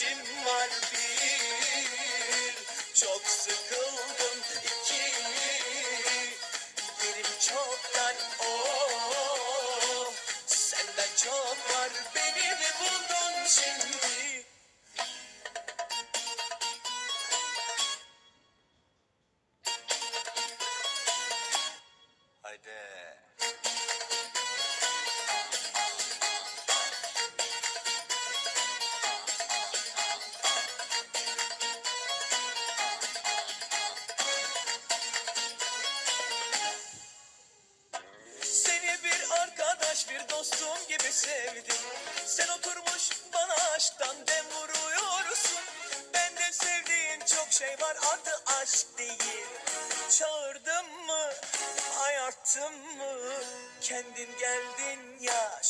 ateşim var bir Çok sıkıldım iki Yerim çoktan oh Senden çok var beni mi buldun şimdi. Haydi. Arkadaş bir dostum gibi sevdim. Sen oturmuş bana aşktan dem vuruyorsun. Ben de sevdiğin çok şey var adı aşk değil. Çağırdım mı ayarttım mı? Kendin geldin ya